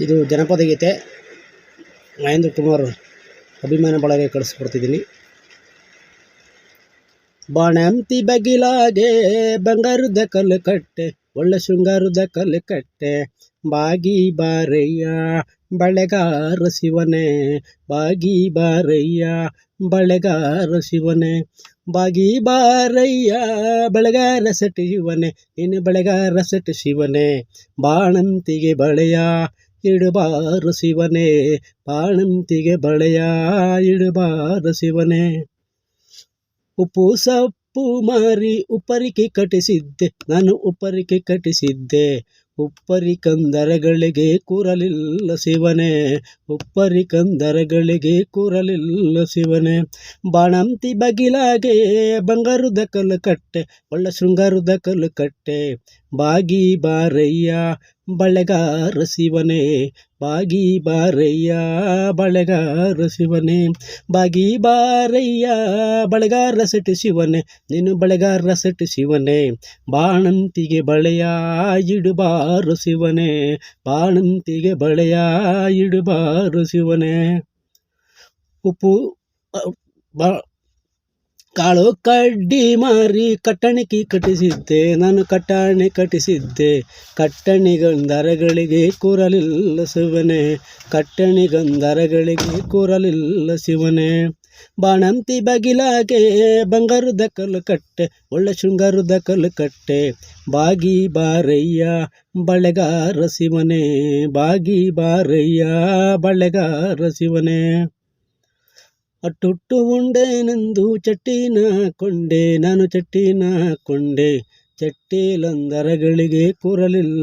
ಇದು ಜನಪದ ಗೀತೆ ಮಹೇಂದ್ರ ಕುಮಾರ್ ಅಭಿಮಾನ ಬಳಗೆ ಕಳಿಸ್ಕೊಡ್ತಿದ್ದೀನಿ. ಬಾಣಂತಿ ಬಗಿಲಾಗೆ, ಬಂಗಾರದ ಕಲ್ಲು ಕಟ್ಟೆ ಒಳ್ಳೆ ಶೃಂಗಾರದ ಕಲ್ಲು ಕಟ್ಟೆ ಬಾಗಿ ಬಾರಯ್ಯ, ಬಳೆಗಾರ ಶಿವನೇ, ಬಾಗಿ ಬಾರಯ್ಯ, ಬಳೆಗಾರ ಶಿವನೇ, ಬಾಗಿ ಬಾರಯ್ಯ, ಬೆಳಗಾರ ಸೆಟ್ ಶಿವನೇ ನೀನು ಬೆಳಗಾರ ಸೆಟ್ ಶಿವನೇ, ಬಾಣಂತಿಗೆ ಬಳೆಯ ಇಡಬಾರ ಶಿವನೇ ಬಾಣಂತಿಗೆ ಬಳೆಯ ಇಡಬಾರ ಶಿವನೇ. ಉಪ್ಪು ಸಪ್ಪು ಮಾರಿ ಉಪ್ಪರಿಕೆ ಕಟ್ಟಿಸಿದ್ದೆ, ನಾನು ಉಪ್ಪರಿಕೆ ಕಟ್ಟಿಸಿದ್ದೆ. ಉಪ್ಪರಿ ಕಂದರಗಳಿಗೆ ಕೂರಲಿಲ್ಲ ಶಿವನೇ, ಉಪ್ಪರಿ ಕಂದರಗಳಿಗೆ ಕೂರಲಿಲ್ಲ ಶಿವನೇ. ಬಾಣಂತಿ ಬಗಿಲಾಗೆ ಬಂಗಾರದ ಕಲ್ಲು ಕಟ್ಟೆ, ಒಳ್ಳೆ ಶೃಂಗಾರದ ಕಲ್ಲು ಕಟ್ಟೆ. ಬಾಗಿ ಬಾರಯ್ಯ ಬಳೆಗಾರ ಶಿವನೇ, ಬಾಗಿ ಬಾರಯ್ಯ, ಬಳೆಗಾರ ಶಿವನೇ. ಬಾಗಿ ಬಾರಯ್ಯ, ಬಳೆಗಾರ ಸೆಟ್ ಶಿವನೇ ನೀನು ಬಳೆಗಾರ ಸೆಟ್ ಶಿವನೇ. ಬಾಣಂತಿಗೆ ಬಳೆಯ ಇಡುಬಾರು ಶಿವನೇ, ಬಾಣಂತಿಗೆ ಬಳೆಯ ಇಡುಬಾರು ಶಿವನೇ. ಉಪ್ಪು ಬಾ ಕಾಳು ಕಡ್ಡಿ ಮಾರಿ ಕಟ್ಟಣಿಕೆ ಕಟ್ಟಿಸಿದ್ದೆ, ನಾನು ಕಟ್ಟಣೆ ಕಟ್ಟಿಸಿದ್ದೆ. ಕಟ್ಟಣಿಗಂದರಗಳಿಗೆ ಕೂರಲಿಲ್ಲ ಶಿವನೇ, ಕಟ್ಟಣಿಗಂದರಗಳಿಗೆ ಕೂರಲಿಲ್ಲ ಶಿವನೇ. ಬಾಣಂತಿ ಬಗಿಲಾಗೆ ಬಂಗಾರದ ಕಲ್ಲು ಕಟ್ಟೆ ಒಳ್ಳೆ ಶೃಂಗಾರದ ಕಲ್ಲು ಕಟ್ಟೆ ಬಾಗಿ ಬಾರಯ್ಯ, ಬಳೆಗಾರ ಶಿವನೇ, ಬಾಗಿ ಬಾರಯ್ಯ, ಬಳೆಗಾರ ಶಿವನೇ. ಅಟ್ಟುಟ್ಟು ಉಂಡೆನೆಂದು ಚಟ್ಟಿನ ಕೊಂಡೆ ನಾನು ಚಟ್ಟಿನ ಕೊಂಡೆ. ಚಟ್ಟಿಲಂದರಗಳಿಗೆ ಕೂರಲಿಲ್ಲ.